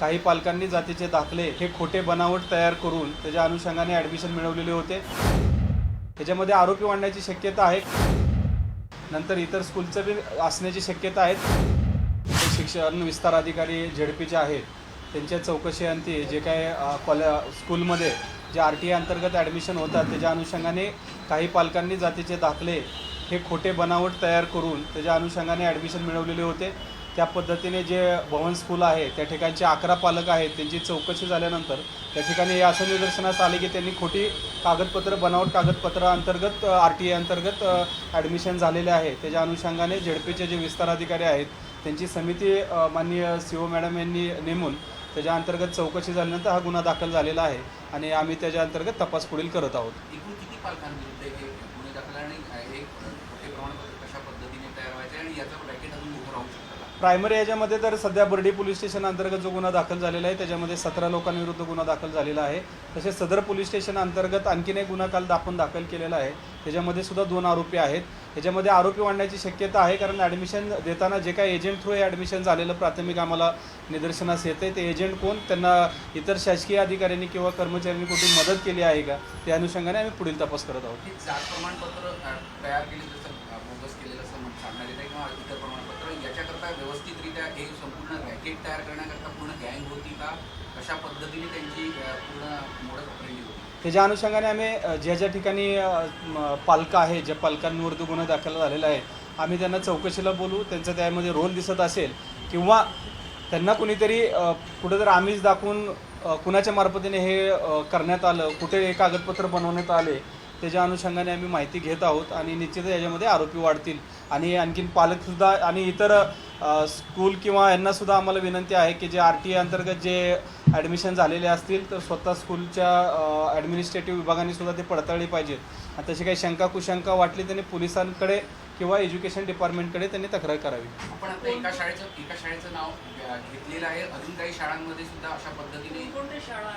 काही पालकांनी जातीचे दाखले हे खोटे बनावट तयार करून त्याच्या अनुषंगाने ॲडमिशन मिळवलेले होते. त्याच्यामध्ये आरोपी वाढण्याची शक्यता आहे. नंतर इतर स्कूलचं बी असण्याची शक्यता आहे. शिक्षण विस्तार अधिकारी झेडपीचे आहेत. त्यांच्या चौकशी अंती जे काय कॉले स्कूलमध्ये जे आर टी आय अंतर्गत ॲडमिशन होतात त्याच्या अनुषंगाने काही पालकांनी जातीचे दाखले हे खोटे बनावट तयार करून त्याच्या अनुषंगाने ॲडमिशन मिळवलेले होते. त्या पद्धतीने जे भवन स्कूल आहे त्या ठिकाणचे अकरा पालक आहेत त्यांची चौकशी झाल्यानंतर त्या ठिकाणी हे असं निदर्शनास आले की त्यांनी खोटी कागदपत्र बनावट कागदपत्र अंतर्गत आर टी ए अंतर्गत ॲडमिशन झालेले आहे. त्याच्या अनुषंगाने झेडपीचे जे विस्तार अधिकारी आहेत त्यांची समिती माननीय सी ओ मॅडम यांनी नेमून त्याच्या अंतर्गत चौकशी झाल्यानंतर हा गुन्हा दाखल झालेला आहे आणि आम्ही त्याच्या अंतर्गत तपास पुढील करत आहोत. आणि कशा पद्धतीने तयार व्हायचे आणि याचं रॅकेट अजून उभं राहू शकतं प्रायमरी याच्यामध्ये तर सध्या बर्डी पोलीस स्टेशन अंतर्गत जो गुन्हा दाखल झालेला आहे त्याच्यामध्ये सतरा लोकांविरुद्ध गुन्हा दाखल झालेला आहे. तसेच सदर पोलीस स्टेशन अंतर्गत आणखीन एक गुन्हा काल आपण दाखल केलेला आहे. त्याच्यामध्ये सुद्धा दोन आरोपी आहेत. त्याच्यामध्ये आरोपी वाढण्याची शक्यता आहे कारण ॲडमिशन देताना जे काही एजंट थ्रू हे ॲडमिशन झालेलं प्राथमिक आम्हाला निदर्शनास येते ते एजंट कोण? त्यांना इतर शासकीय अधिकाऱ्यांनी किंवा कर्मचाऱ्यांनी कुठे मदत केली आहे का? त्या अनुषंगाने आम्ही पुढील तपास करत आहोत. प्रमाणपत्र तयार व्यवस्थितरित्या हे संपूर्ण रॅकेट तयार करण्याकरता पूर्ण गँग होती का? कशा पद्धतीने त्यांची पूर्ण मोडक ऑपरेंडी होती? त्याच्या अनुषंगाने आम्ही ज्या ज्या ठिकाणी पालकं आहे ज्या पालकांवरती गुन्हा दाखल झालेला आहे आम्ही त्यांना चौकशीला बोलू त्यांचं त्यामध्ये रोल दिसत असेल किंवा त्यांना कुणीतरी कुठं कुठेतरी आम्हीच दाखवून कुणाच्या मार्फतीने हे करण्यात आलं कुठे हे कागदपत्र बनवण्यात आले त्याच्या अनुषंगाने आम्ही माहिती घेत आहोत आणि निश्चितच याच्यामध्ये आरोपी वाढतील. आणि आणखीन पालकसुद्धा आणि इतर स्कूल किंवा यांनासुद्धा आम्हाला विनंती आहे की जे आर टी अंतर्गत जे ॲडमिशन झालेले असतील तर स्वतः स्कूलच्या ॲडमिनिस्ट्रेटिव्ह विभागाने सुद्धा ते पडताळले पाहिजेत. आणि तशी काही शंका कुशंका वाटली त्यांनी पोलिसांकडे किंवा एज्युकेशन डिपार्टमेंटकडे त्यांनी तक्रार करावी. आपण आता एका शाळेचं एका शाळेचं नाव घेतलेलं आहे. अजून काही शाळांमध्ये सुद्धा अशा पद्धतीने कोणत्या शाळा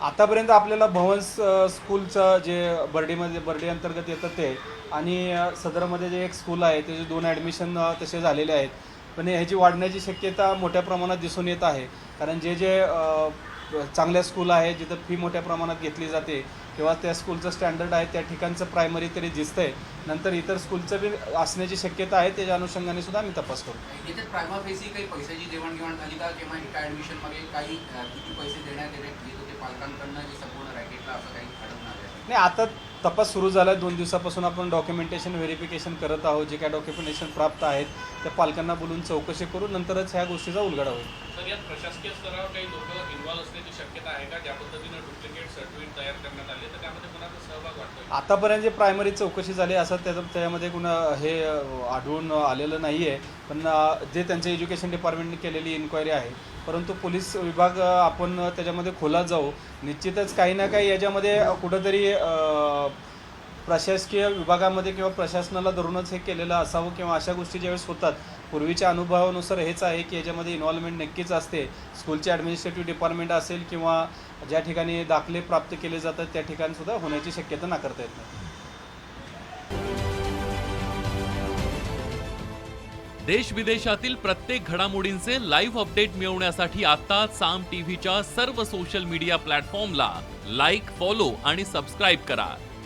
आतापर्यंत आपल्याला भवन्स स्कूलचं जे बर्डीमध्ये बर्डी अंतर्गत येतं ते आणि सदरमध्ये जे एक स्कूल आहे त्याचे दोन ॲडमिशन तसे झालेले आहेत. पण ह्याची वाढण्याची शक्यता मोठ्या प्रमाणात दिसून येत आहे. कारण जे जे चांगल्या स्कूल आहे जिथं फी मोठ्या प्रमाणात घेतली जाते. किंवा त्या स्कूलचं स्टँडर्ड आहे त्या ठिकाणचं प्रायमरी तरी दिसतंय. नंतर इतर स्कूलचं बी असण्याची शक्यता आहे त्याच्या अनुषंगाने सुद्धा आम्ही तपास करू. काही पैशाची देवाणघेवाण झाली का? किंवा एका ॲडमिशन मागे काही किती पैसे देण्यात येत होते पालकांकडनं संपूर्ण रॅकेटला असं काही नाही आता तपास सुरू झाला आहे दोन दिवसापासून आपण डॉक्युमेंटेशन व्हेरिफिकेशन करत आहोत. जे काय डॉक्युमेंटेशन प्राप्त आहेत त्या पालकांना बोलून चौकशी करू नंतरच ह्या गोष्टीचा उलगडा होईल. तर यात प्रशासकीय स्तरावर काही लोक इन्व्हॉल्व असण्याची शक्यता आहे का? ज्या पद्धतीनं डुप्लिकेट सर्टिफिकेट तयार करण्यात आले तर त्यामध्ये कोणाचा सहभाग वाटतोय आतापर्यंत जे प्रायमरी चौकशी झाली असं त्याचं त्याच्यामध्ये कुणा हे आढळून आलेलं नाही आहे पण जे त्यांचं एज्युकेशन डिपार्टमेंटने केलेली इन्क्वायरी आहे परंतु पोलीस विभाग आपण त्याच्यामध्ये खोलात जाऊ. निश्चितच काही ना काही याच्यामध्ये कुठंतरी प्रशासकीय विभागामध्ये किंवा प्रशासनाला धरूनच हे केलेलं असावं किंवा अशा गोष्टी ज्यावेळेस होतात पूर्वीच्या अनुभवानुसार हेच आहे की याच्यामध्ये इन्व्हॉल्वमेंट नक्कीच असते. स्कूलचे ॲडमिनिस्ट्रेटिव्ह डिपार्टमेंट असेल किंवा ज्या ठिकाणी दाखले प्राप्त केले जातात त्या ठिकाणीसुद्धा होण्याची शक्यता नाकारता येत नाही. देश विदेशातील प्रत्येक घडामोडींचे लाईव्ह अपडेट मिळवण्यासाठी आता साम टीव्हीच्या सर्व सोशल मीडिया प्लॅटफॉर्मला लाईक फॉलो आणि सबस्क्राईब करा.